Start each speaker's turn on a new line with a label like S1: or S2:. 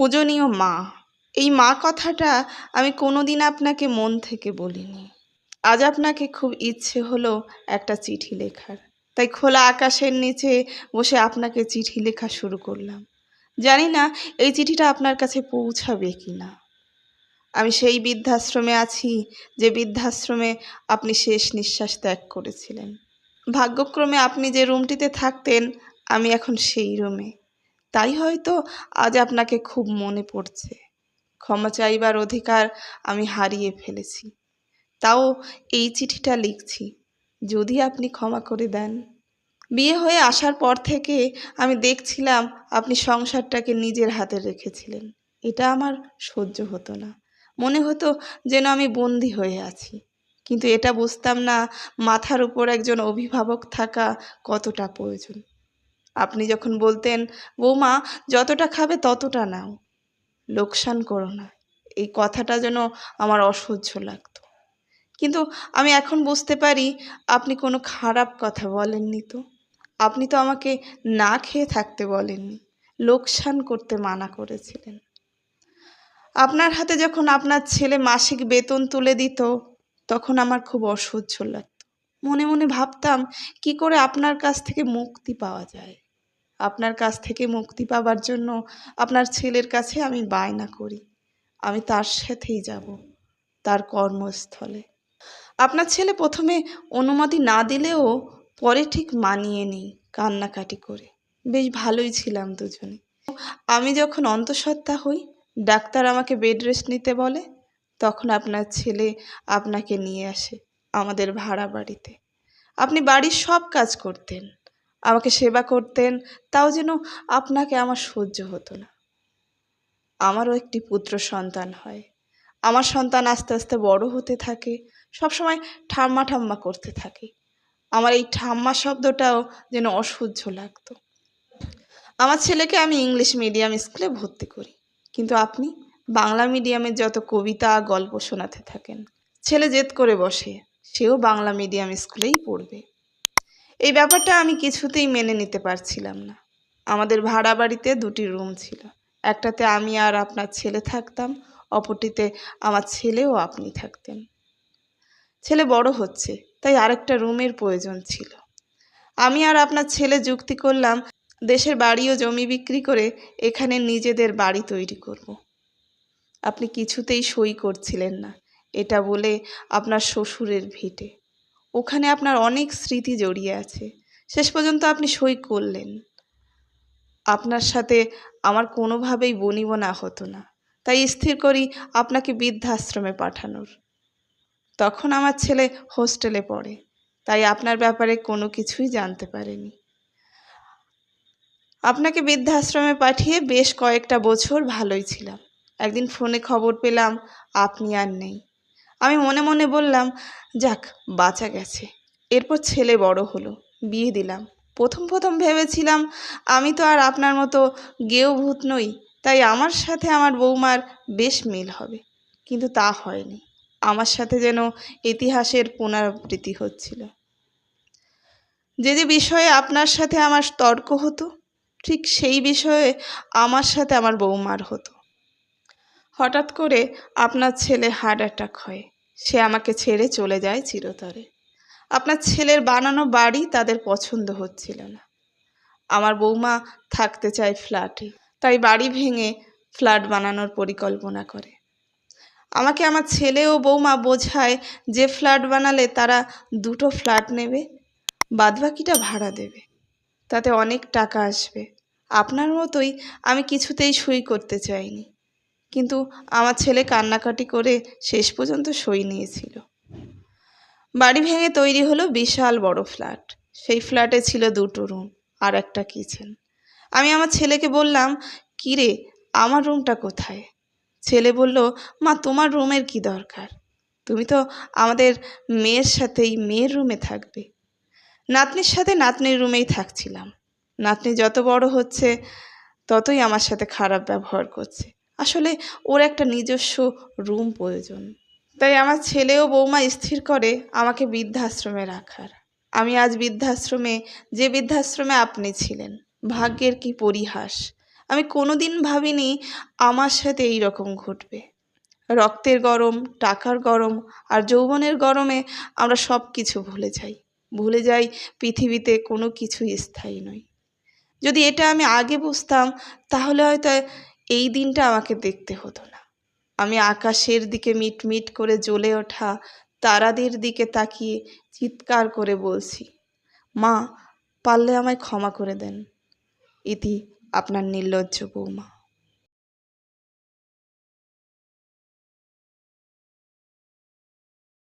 S1: পূজনীয় মা, এই মা কথাটা আমি কোনোদিন আপনাকে মন থেকে বলিনি। আজ আপনাকে খুব ইচ্ছে হলো একটা চিঠি লেখার। তাই খোলা আকাশের নিচে বসে আপনাকে চিঠি লেখা শুরু করলাম। জানি না এই চিঠিটা আপনার কাছে পৌঁছাবে কি না আমি সেই বৃদ্ধাশ্রমে আছি যে বৃদ্ধাশ্রমে আপনি শেষ নিঃশ্বাস ত্যাগ করেছিলেন। ভাগ্যক্রমে আপনি যে রুমটিতে থাকতেন, আমি এখন সেই রুমে। তাই হয়তো আজ আপনাকে খুব মনে পড়ছে। ক্ষমা চাইবার অধিকার আমি হারিয়ে ফেলেছি। তাও এই চিঠিটা লিখছি। যদি আপনি ক্ষমা করে দেন। বিয়ে হয়ে আসার পর থেকে আমি দেখছিলাম আপনি সংসারটাকে নিজের হাতে রেখেছিলেন। এটা আমার সহ্য হতো না। মনে হতো যেন আমি বন্দি হয়ে আছি। কিন্তু এটা বুঝতাম না মাথার উপর একজন অভিভাবক থাকা কতটা প্রয়োজন। আপনি যখন বলতেন, বৌমা, যতটা খাবে ততটা নাও। লোকসান করো না। এই কথাটা যেন আমার অসহ্য লাগতো। কিন্তু আমি এখন বুঝতে পারি, আপনি কোনো খারাপ কথা বলেননি তো। আপনি তো আমাকে না খেয়ে থাকতে বলেননি, লোকসান করতে মানা করেছিলেন। আপনার হাতে যখন আপনার ছেলে মাসিক বেতন তুলে দিত, তখন আমার খুব অসহ্য লাগতো। মনে মনে ভাবতাম, কি করে আপনার কাছ থেকে মুক্তি পাওয়া যায়? আপনার কাছ থেকে মুক্তি পাবার জন্য আপনার ছেলের কাছে আমি বায়না করি। আমি তার সাথেই যাব, তার কর্মস্থলে। আপনার ছেলে প্রথমে অনুমতি না দিলেও পরে ঠিক মানিয়ে নিই কান্নাকাটি করে। বেশ ভালোই ছিলাম দুজনে। আমি যখন অন্তঃসত্ত্বা হই, ডাক্তার আমাকে বেড রেস্ট নিতে বলে, তখন আপনার ছেলে আপনাকে নিয়ে আসে। আমাদের ভাড়া বাড়িতে। আপনি বাড়ির সব কাজ করতেন। আমাকে সেবা করতেন, তাও যেন আপনাকে আমার সহ্য হতো না। আমারও একটি পুত্র সন্তান হয়। আমার সন্তান আস্তে আস্তে বড় হতে থাকে, সবসময় ঠাম্মা ঠাম্মা করতে থাকে। আমার এই ঠাম্মা শব্দটাও যেন অসহ্য লাগতো। আমার ছেলেকে আমি ইংলিশ মিডিয়াম স্কুলে ভর্তি করি। কিন্তু আপনি বাংলা মিডিয়ামের যত কবিতা, গল্প শোনাতে থাকেন, ছেলে জেদ করে বসে। সেও বাংলা মিডিয়াম স্কুলেই পড়বে। এই ব্যাপারটা আমি কিছুতেই মেনে নিতে পারছিলাম না। আমাদের ভাড়া বাড়িতে দুটি রুম ছিল। একটাতে আমি আর আপনার ছেলে থাকতাম, অপরটিতে আমার ছেলেও আপনি থাকতেন। ছেলে বড় হচ্ছে, তাই আরেকটা রুমের প্রয়োজন ছিল। আমি আর আপনার ছেলে যুক্তি করলাম, দেশের বাড়ি ও জমি বিক্রি করে এখানে নিজেদের বাড়ি তৈরি করব। আপনি কিছুতেই সই করছিলেন না। এটা বলে আপনার শ্বশুরের ভিটে। ওখানে আপনার অনেক স্মৃতি জড়িয়ে আছে। শেষ পর্যন্ত আপনি সই করলেন। আপনার সাথে আমার কোনোভাবেই বনিব না হতো না। তাই স্থির করি আপনাকে বৃদ্ধাশ্রমে পাঠানোর। তখন আমার ছেলে হোস্টেলে পড়ে। তাই আপনার ব্যাপারে কোনো কিছুই জানতে পারেনি। আপনাকে বৃদ্ধাশ্রমে পাঠিয়ে বেশ কয়েকটা বছর ভালোই ছিলাম। একদিন ফোনে খবর পেলাম, আপনি আর নেই। আমি মনে মনে বললাম, যাক, বাঁচা গেছে। এরপর ছেলে বড় হলো, বিয়ে দিলাম। প্রথম প্রথম ভেবেছিলাম, আমি তো আর আপনার মতো গেও ভূত নই, তাই আমার সাথে আমার বৌমার বেশ মিল হবে। কিন্তু তা হয়নি। আমার সাথে যেন ইতিহাসের পুনরাবৃত্তি হচ্ছিল। যে যে বিষয়ে আপনার সাথে আমার তর্ক হতো, ঠিক সেই বিষয়ে আমার সাথে আমার বৌমার হতো। হঠাৎ করে আপনার ছেলে হার্ট অ্যাটাক হয়। সে আমাকে ছেড়ে চলে যায় চিরতরে। আপনার ছেলের বানানো বাড়ি তাদের পছন্দ হচ্ছিল না। আমার বৌমা থাকতে চায় ফ্ল্যাটে, তাই বাড়ি ভেঙে ফ্ল্যাট বানানোর পরিকল্পনা করে। আমাকে আমার ছেলে ও বৌমা বোঝায় যে ফ্ল্যাট বানালে তারা দুটো ফ্ল্যাট নেবে, বাদবাকিটা ভাড়া দেবে। তাতে অনেক টাকা আসবে। আপনার মতোই আমি কিছুতেই সই করতে চাইনি। কিন্তু আমার ছেলে কান্নাকাটি করে শেষ পর্যন্ত সই নিয়েছিল। বাড়ি ভেঙে তৈরি হলো বিশাল বড় ফ্ল্যাট। সেই ফ্ল্যাটে ছিল দুটো রুম আর একটা কিচেন। আমি আমার ছেলেকে বললাম, কিরে, আমার রুমটা কোথায়? ছেলে বলল, মা, তোমার রুমের কি দরকার? তুমি তো আমাদের মেয়ের সাথেই মেয়ের রুমে থাকবে। নাতনির সাথে নাতনির রুমেই থাকছিলাম। নাতনি যত বড় হচ্ছে, ততই আমার সাথে খারাপ ব্যবহার করছে। আসলে ওর একটা নিজস্ব রুম প্রয়োজন। তাই আমার ছেলে ও বৌমা স্থির করে আমাকে বৃদ্ধাশ্রমে রাখার। আমি আজ বৃদ্ধাশ্রমে, যে বৃদ্ধাশ্রমে আপনি ছিলেন, ভাগ্যের কি পরিহাস? আমি কোনো দিন ভাবিনি আমার সাথে এই রকম ঘটবে। রক্তের গরম, টাকার গরম আর যৌবনের গরমে আমরা সব কিছু ভুলে যাই। ভুলে যাই পৃথিবীতে কোনো কিছুই স্থায়ী নয়। যদি এটা আমি আগে বুঝতাম, তাহলে হয়তো এই দিনটা আমাকে দেখতে হতো না। আমি আকাশের দিকে মিটমিট করে জ্বলে ওঠা তারাদের দিকে তাকিয়ে চিৎকার করে বলছি, মা, পারলে আমায় ক্ষমা করে দেন। ইতি আপনার নির্লজ্জ বৌমা।